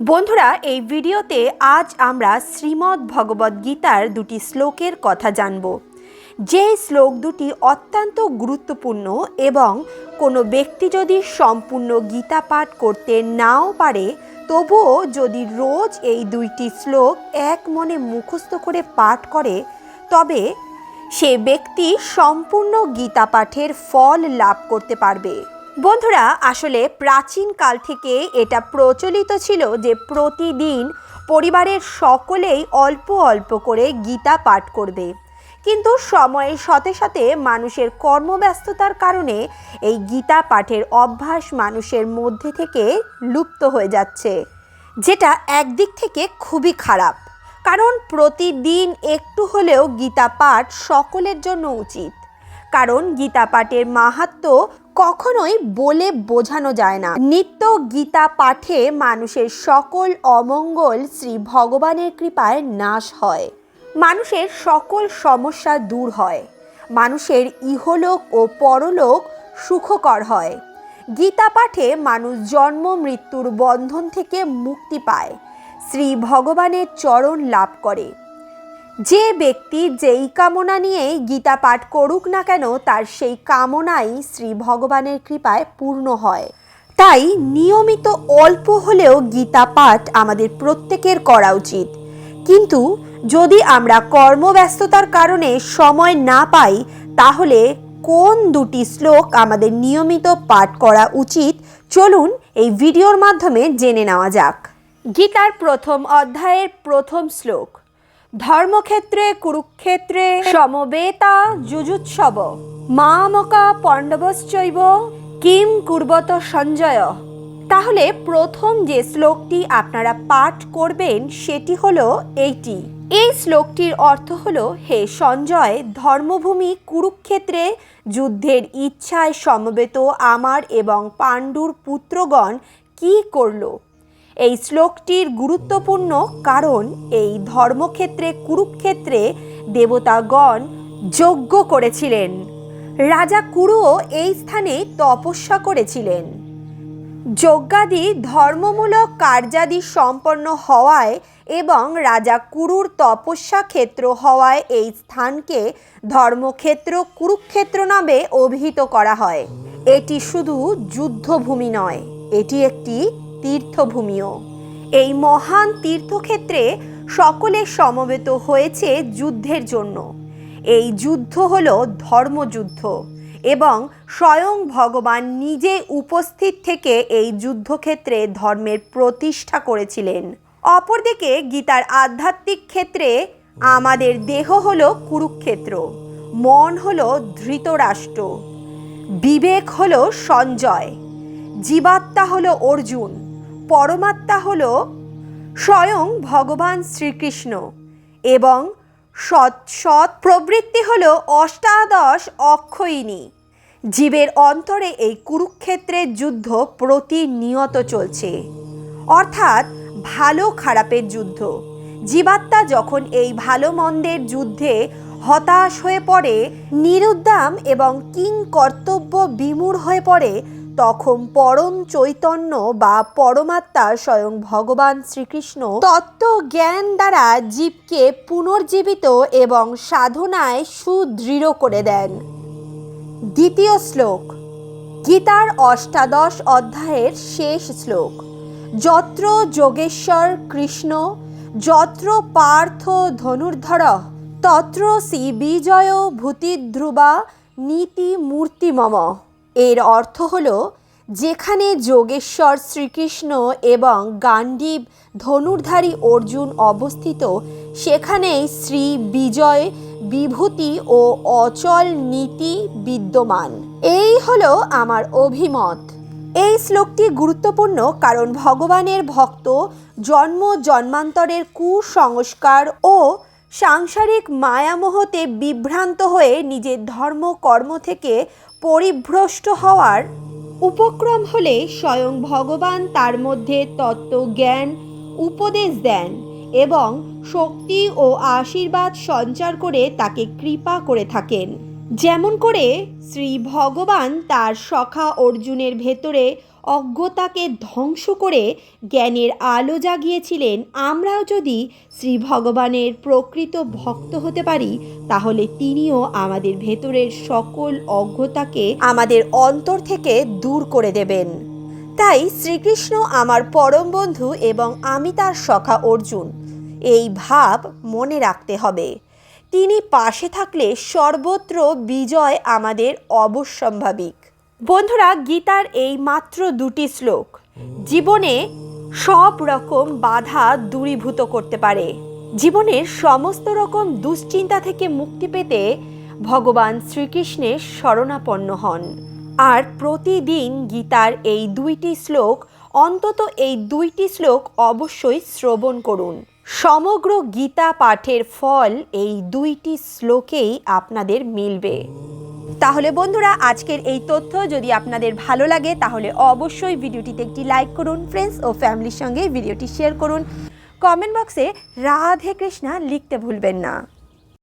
বন্ধুরা, এই ভিডিওতে আজ আমরা শ্রীমদ্ ভগবদ্ গীতার দুটি শ্লোকের কথা জানব। যে শ্লোক দুটি অত্যন্ত গুরুত্বপূর্ণ এবং কোনো ব্যক্তি যদি সম্পূর্ণ গীতা পাঠ করতে নাও পারে, তবুও যদি রোজ এই দুইটি শ্লোক এক মনে মুখস্থ করে পাঠ করে, তবে সে ব্যক্তি সম্পূর্ণ গীতা পাঠের ফল লাভ করতে পারবে। বন্ধুরা, আসলে প্রাচীন কাল থেকে এটা প্রচলিত ছিল যে প্রতিদিন পরিবারের সকলেই অল্প অল্প করে গীতা পাঠ করবে। কিন্তু সময়ের সাথে সাথে মানুষের কর্মব্যস্ততার কারণে এই গীতা পাঠের অভ্যাস মানুষের মধ্যে থেকে লুপ্ত হয়ে যাচ্ছে, যেটা একদিক থেকে খুবই খারাপ। কারণ প্রতিদিন একটু হলেও গীতা পাঠ সকলের জন্য উচিত। কারণ গীতা পাঠের মাহাত্ম কখনোই বলে বোঝানো যায় না। নিত্য গীতা পাঠে মানুষের সকল অমঙ্গল শ্রী ভগবানের কৃপায় নাশ হয়। মানুষের সকল সমস্যা দূর হয়। মানুষের ইহলোক ও পরলোক সুখকর হয়। গীতা পাঠে মানুষ জন্ম, মৃত্যুর বন্ধন থেকে মুক্তি পায়। শ্রী ভগবানের চরণ লাভ করে। যে ব্যক্তি যেই কামনা নিয়ে গীতা পাঠ করুক না কেন, তার সেই কামনাই শ্রী ভগবানের কৃপায় পূর্ণ হয়। তাই নিয়মিত অল্প হলেও গীতা পাঠ আমাদের প্রত্যেকের করা উচিত। কিন্তু যদি আমরা কর্মব্যস্ততার কারণে সময় না পাই, তাহলে কোন দুটি শ্লোক আমাদের নিয়মিত পাঠ করা উচিত, চলুন এই ভিডিওর মাধ্যমে জেনে নেওয়া যাক। গীতার প্রথম অধ্যায়ের প্রথম শ্লোক। ধর্মক্ষেত্রে, কুরুক্ষেত্রে, সমবেতা, যুজুৎসব। মামকা পণ্ডবশ্চৈব, কিম কুর্বত সঞ্জয়। তাহলে প্রথম যে শ্লোকটি আপনারা পাঠ করবেন, সেটি হলো এইটি। এই শ্লোকটির অর্থ হলো, হে সঞ্জয়, ধর্মভূমি কুরুক্ষেত্রে যুদ্ধের ইচ্ছায় সমবেত আমার এবং পাণ্ডুর পুত্রগণ কি করল? এই শ্লোকটির গুরুত্বপূর্ণ কারণ এই ধর্মক্ষেত্রে, কুরুক্ষেত্রে দেবতাগণ যজ্ঞ করেছিলেন। রাজা কুরুও এই স্থানে তপস্যা করেছিলেন। যজ্ঞাদি ধর্মমূলক কার্যাদি সম্পন্ন হওয়ায় এবং রাজা কুরুর তপস্যা ক্ষেত্র হওয়ায় এই স্থানকে ধর্মক্ষেত্র কুরুক্ষেত্র নামে অভিহিত করা হয়। এটি শুধু যুদ্ধভূমি নয়, এটি একটি তীর্থভূমিও। এই মহান তীর্থক্ষেত্রে সকলে সমবেত হয়েছে যুদ্ধের জন্য। এই যুদ্ধ হল ধর্মযুদ্ধ এবং স্বয়ং ভগবান নিজে উপস্থিত থেকে এই যুদ্ধক্ষেত্রে ধর্মের প্রতিষ্ঠা করেছিলেন। অপরদিকে গীতার আধ্যাত্মিক ক্ষেত্রে আমাদের দেহ হল কুরুক্ষেত্র, মন হল ধৃতরাষ্ট্র, বিবেক হল সঞ্জয়, জীবাত্মা হল অর্জুন পরমাত্মা হল স্বয়ং ভগবান শ্রীকৃষ্ণ এবং সৎ সৎ প্রবৃত্তি হল অষ্টাদশ অক্ষয়িনী জীবের অন্তরে এই কুরুক্ষেত্রের যুদ্ধ প্রতিনিয়ত চলছে। অর্থাৎ ভালো খারাপের যুদ্ধ। জীবাত্মা যখন এই ভালো মন্দের যুদ্ধে হতাশ হয়ে পড়ে, নিরুদ্দাম এবং কিং কর্তব্য বিমূঢ় হয়ে পড়ে তখন পরম চৈতন্য বা পরমাত্মা স্বয়ং ভগবান শ্রীকৃষ্ণ তত্ত্ব জ্ঞান দ্বারা জীবকে পুনর্জীবিত এবং সাধনায় সুদৃঢ় করে দেন। দ্বিতীয় শ্লোক, গীতার অষ্টাদশ অধ্যায়ের শেষ শ্লোক, যত্র যোগেশ্বর কৃষ্ণ, যত্র পার্থ ধনুর্ধর, তত্র শ্রী বিজয় ভূতিধ্রুবা, নীতি মূর্তি মম। এর অর্থ হল, যেখানে যোগেশ্বর শ্রীকৃষ্ণ এবং গান্ডীব ধনুর্ধারী অর্জুন অবস্থিত, সেখানেই শ্রী বিজয় বিভূতি ও অচল নীতি বিদ্যমান। এই হলো আমার অভিমত। এই শ্লোকটি গুরুত্বপূর্ণ কারণ ভগবানের ভক্ত জন্ম জন্মান্তরের কুসংস্কার ও সাংসারিক মায়ামোহতে বিভ্রান্ত হয়ে নিজের ধর্ম কর্ম থেকে পরিভ্রষ্ট হওয়ার উপক্রম হলে স্বয়ং ভগবান তার মধ্যে তত্ত্ব জ্ঞান উপদেশ দেন এবং শক্তি ও আশীর্বাদ সঞ্চার করে তাকে কৃপা করে থাকেন। যেমন করে শ্রী ভগবান তার সখা অর্জুনের ভেতরে অজ্ঞতাকে ধ্বংস করে জ্ঞানের আলো জাগিয়েছিলেন, আমরাও যদি শ্রী ভগবানের প্রকৃত ভক্ত হতে পারি, তাহলে তিনিও আমাদের ভেতরের সকল অজ্ঞতাকে আমাদের অন্তর থেকে দূর করে দেবেন। তাই শ্রীকৃষ্ণ আমার পরম বন্ধু এবং আমি তার সখা অর্জুন, এই ভাব মনে রাখতে হবে। তিনি পাশে থাকলে সর্বত্র বিজয় আমাদের অবশ্যম্ভাবিক বন্ধুরা, গীতার এই মাত্র দুটি শ্লোক জীবনে সব রকম বাধা দূরীভূত করতে পারে। জীবনের সমস্ত রকম দুশ্চিন্তা থেকে মুক্তি পেতে ভগবান শ্রীকৃষ্ণের শরণাপন্ন হন। আর প্রতিদিন গীতার এই দুইটি শ্লোক, অন্তত এই দুইটি শ্লোক অবশ্যই শ্রবণ করুন। সমগ্র গীতা পাঠের ফল এই দুইটি শ্লোকেই আপনাদের মিলবে। তাহলে বন্ধুরা, আজকের এই তথ্য যদি আপনাদের ভালো লাগে, তাহলে অবশ্যই ভিডিওটিতে একটি লাইক করুন ফ্রেন্ডস ও ফ্যামিলির সঙ্গে ভিডিওটি শেয়ার করুন। কমেন্ট বক্সে রাধে কৃষ্ণা লিখতে ভুলবেন না।